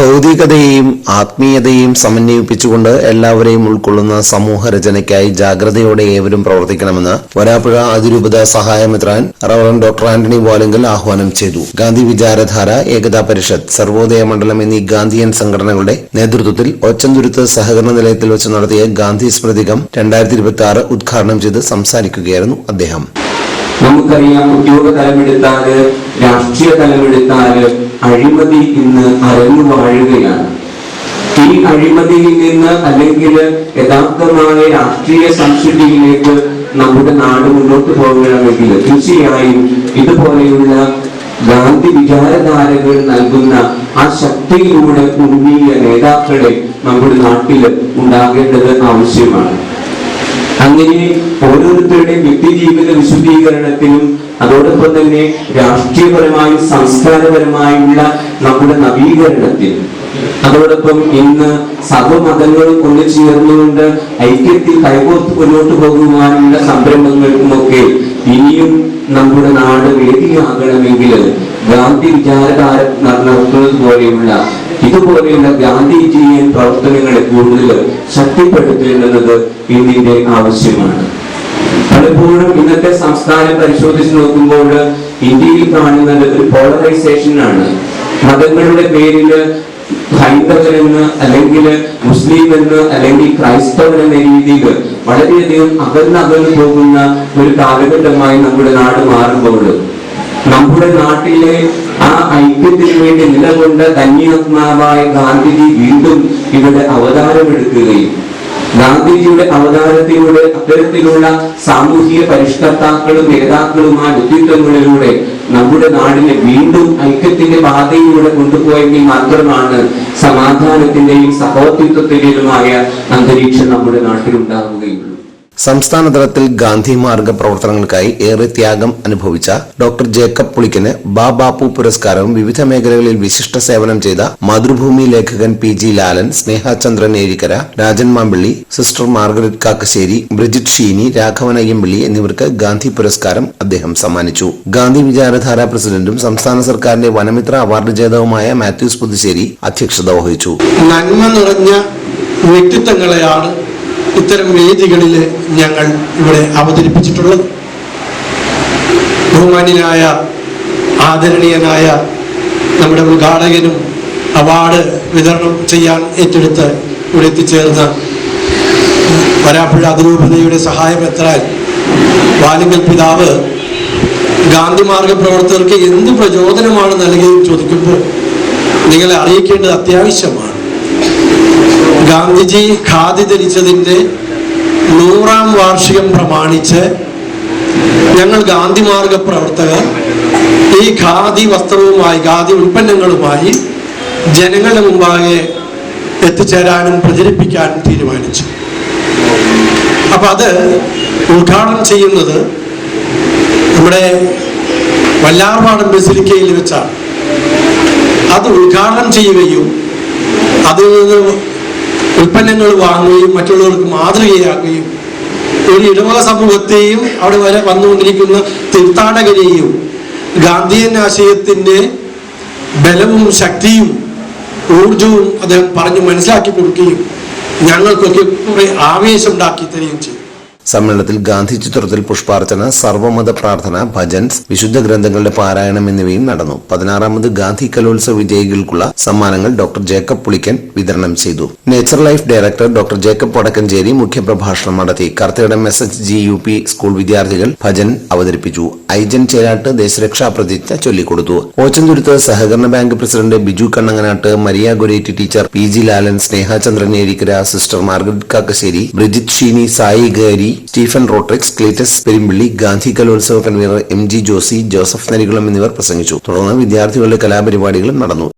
ഭൗതികതയെയും ആത്മീയതയെയും സമന്വയിപ്പിച്ചുകൊണ്ട് എല്ലാവരെയും ഉൾക്കൊള്ളുന്ന സമൂഹ രചനയ്ക്കായി ജാഗ്രതയോടെ ഏവരും പ്രവർത്തിക്കണമെന്ന് വരാപ്പുഴ അതിരൂപത സഹായമിത്രാൻ റവറൻ ഡോക്ടർ ആന്റണി വാലിംഗൽ ആഹ്വാനം ചെയ്തു. ഗാന്ധി വിചാരധാര ഏകതാ പരിഷത്ത് സർവോദയ മണ്ഡലം എന്നീ ഗാന്ധിയൻ സംഘടനകളുടെ നേതൃത്വത്തിൽ ഒച്ചന്തുരുത്ത് സഹകരണ നിലയത്തിൽ വെച്ച് നടത്തിയ ഗാന്ധി സ്മൃതികം രണ്ടായിരത്തി ഇരുപത്തി ആറ് ഉദ്ഘാടനം ചെയ്ത് സംസാരിക്കുകയായിരുന്നു അദ്ദേഹം. നമുക്കറിയാം ഉദ്യോഗ തലമെടുത്താൽ രാഷ്ട്രീയ തലമെടുത്താൽ അഴിമതി ഇന്ന് അരങ്ങു വാഴുകയാണ്. ഈ അഴിമതിയിൽ നിന്ന് അല്ലെങ്കിൽ യഥാർത്ഥമായ രാഷ്ട്രീയ സംസ്കൃതിയിലേക്ക് നമ്മുടെ നാട് മുന്നോട്ട് പോകണമെങ്കിൽ തീർച്ചയായും ഇതുപോലെയുള്ള ഗാന്ധി വിചാരധാരകൾ നൽകുന്ന ആ ശക്തിയിലൂടെ ഉണ്ണിയ നേതാക്കളെ നമ്മുടെ നാട്ടിൽ ഉണ്ടാകേണ്ടത് ആവശ്യമാണ്. അങ്ങനെ ഓരോരുത്തരുടെയും വ്യക്തിജീവിത വിശുദ്ധീകരണത്തിനും അതോടൊപ്പം തന്നെ രാഷ്ട്രീയപരമായും സംസ്കാരപരമായുള്ള നമ്മുടെ നവീകരണത്തിൽ അതോടൊപ്പം ഇന്ന് സർവമതങ്ങളും ഒന്ന് ചേർന്നുകൊണ്ട് ഐക്യത്തിൽ കൈകോർത്ത് മുന്നോട്ട് പോകുവാനുള്ള സംരംഭങ്ങൾക്കുമൊക്കെ ഇനിയും നമ്മുടെ നാട് വേദിയാകണമെങ്കിൽ ഗാന്ധി വിചാരധാര നടത്തുന്നത് പോലെയുള്ള ഇതുപോലെയുള്ള ഗാന്ധിജിയെ പ്രവർത്തനങ്ങളെ കൂടുതൽ ശക്തിപ്പെടുത്തേണ്ടത് ഇന്നിന്റെ ആവശ്യമാണ്. പലപ്പോഴും ഇന്നത്തെ സംസ്ഥാനം പരിശോധിച്ച് നോക്കുമ്പോൾ ഇന്ത്യയിൽ കാണുന്നത് ഒരു പോളറൈസേഷൻ ആണ്. മതങ്ങളുടെ പേരിൽ ഹൈന്ദവനെന്ന് അല്ലെങ്കിൽ മുസ്ലിം എന്ന് അല്ലെങ്കിൽ ക്രൈസ്തവൻ എന്ന രീതിയിൽ വളരെയധികം അകന്നകന്നു പോകുന്ന ഒരു കാലഘട്ടമായി നമ്മുടെ നാട് മാറുമ്പോൾ നമ്മുടെ നാട്ടിലെ ആ ഐക്യത്തിന് വേണ്ടി നിലകൊണ്ട ധന്യാത്മാവായ ഗാന്ധിജി വീണ്ടും ഇവിടെ അവതാരമെടുക്കുകയും ഗാന്ധിജിയുടെ അവതാരത്തിലൂടെ അത്തരത്തിലുള്ള സാമൂഹിക പരിഷ്കർത്താക്കളും നേതാക്കളുമായ വ്യക്തിത്വങ്ങളിലൂടെ നമ്മുടെ നാടിനെ വീണ്ടും ഐക്യത്തിന്റെ പാതയിലൂടെ കൊണ്ടുപോയെങ്കിൽ മാത്രമാണ് സമാധാനത്തിന്റെയും സഹോദരത്വത്തിന്റെയുമായ അന്തരീക്ഷം നമ്മുടെ നാട്ടിൽ ഉണ്ടാവുകയുള്ളൂ സംസ്ഥാന തലത്തിൽ ഗാന്ധി മാർഗ പ്രവർത്തനങ്ങൾക്കായി ഏറെ ത്യാഗം അനുഭവിച്ച ഡോക്ടർ ജേക്കബ് പുളിക്കന് ബാബാപ്പു പുരസ്കാരവും വിവിധ മേഖലകളിൽ വിശിഷ്ട സേവനം ചെയ്ത മാതൃഭൂമി ലേഖകൻ P G Lalan Snehachandran Erikkara Rajan Mampilly sister Margaret Kakkassery Bridget Sheeni Raghavan Ayyampilly എന്നിവർക്ക് ഗാന്ധി പുരസ്കാരം അദ്ദേഹം സമ്മാനിച്ചു. ഗാന്ധി വിചാരധാര പ്രസിഡന്റും സംസ്ഥാന സർക്കാരിന്റെ വനമിത്ര അവാർഡ് ജേതാവുമായ മാത്യൂസ് പുതുശ്ശേരി അധ്യക്ഷത വഹിച്ചു. നന്മ നിറഞ്ഞ വ്യക്തിത്വങ്ങളെയാണ് ഇത്തരം വേദികളിൽ ഞങ്ങൾ ഇവിടെ അവതരിപ്പിച്ചിട്ടുള്ളത്. ബഹുമാന്യനായ ആദരണീയനായ നമ്മുടെ ഉദ്ഘാടകനും അവാർഡ് വിതരണം ചെയ്യാൻ ഏറ്റെടുത്ത് ഇവിടെ എത്തിച്ചേർന്ന വരാപ്പുഴ അതിരൂപതയുടെ സഹായം എത്രാൽ വാലിങ്കൽ പിതാവ് ഗാന്ധി മാർഗ പ്രവർത്തകർക്ക് എന്ത് പ്രചോദനമാണ് നൽകിയെന്ന് ചോദിക്കുമ്പോൾ നിങ്ങളെ അറിയിക്കേണ്ടത് അത്യാവശ്യമാണ്. ഗാന്ധിജി ഖാദി ധരിച്ചതിന്റെ നൂറാം വാർഷികം പ്രമാണിച്ച് ഞങ്ങൾ ഗാന്ധി മാർഗ പ്രവർത്തകർ ഈ ഖാദി വസ്ത്രവുമായി ഖാദി ഉൽപ്പന്നങ്ങളുമായി ജനങ്ങളുടെ മുമ്പാകെ എത്തിച്ചേരാനും പ്രചരിപ്പിക്കാനും തീരുമാനിച്ചു. അപ്പം അത് ഉദ്ഘാടനം ചെയ്യുന്നത് നമ്മുടെ വല്ലാർപാടം ബസിലിക്കയിൽ വെച്ചാണ്. അത് ഉദ്ഘാടനം ചെയ്യുകയും അതിൽ നിന്ന് ഉൽപ്പന്നങ്ങൾ വാങ്ങുകയും മറ്റുള്ളവർക്ക് മാതൃകയാക്കുകയും ഒരു ഇടവക സമൂഹത്തെയും അവിടെ വരെ വന്നുകൊണ്ടിരിക്കുന്ന തീർത്ഥാടകരെയും ഗാന്ധിയൻ ആശയത്തിന്റെ ബലവും ശക്തിയും ഊർജവും അദ്ദേഹം പറഞ്ഞു മനസ്സിലാക്കി കൊടുക്കുകയും ഞങ്ങൾക്കൊക്കെ കുറെ ആവേശം ഉണ്ടാക്കി തരികയും ചെയ്തു. സമ്മേളനത്തിൽ ഗാന്ധി ചിത്രത്തിൽ പുഷ്പാർച്ചന സർവമത പ്രാർത്ഥന ഭജൻസ് വിശുദ്ധ ഗ്രന്ഥങ്ങളുടെ പാരായണം എന്നിവയും നടന്നു. പതിനാറാമത് ഗാന്ധി കലോത്സവ വിജയികൾക്കുള്ള സമ്മാനങ്ങൾ ഡോക്ടർ ജേക്കബ് പുളിക്കൻ വിതരണം ചെയ്തു. Nature life director doctor Jacob Vadakkanchery മുഖ്യപ്രഭാഷണം നടത്തി. Karthayidam S. H. G. U. P. School വിദ്യാർത്ഥികൾ ഭജൻ അവതരിപ്പിച്ചു. ഐജൻ ചേരാട്ട് ദേശരക്ഷാ പ്രതിജ്ഞ ചൊല്ലിക്കൊടുത്തു. ഓച്ചന്തുരുത്ത് സഹകരണ bank president Biju Kannanganattu Maria Goretti teacher P G Lalan Snehachandran Erikkara sister Margaret Kakkassery Bridget Sheeni Sai Gary Stephen Rodrigues Cletus Perumpilly Gandhi കലോത്സവ convener M G Josy Joseph Narikulam എന്നിവർ പ്രസംഗിച്ചു. തുടർന്ന് വിദ്യാർത്ഥികളുടെ കലാപരിപാടികളും നടന്നു.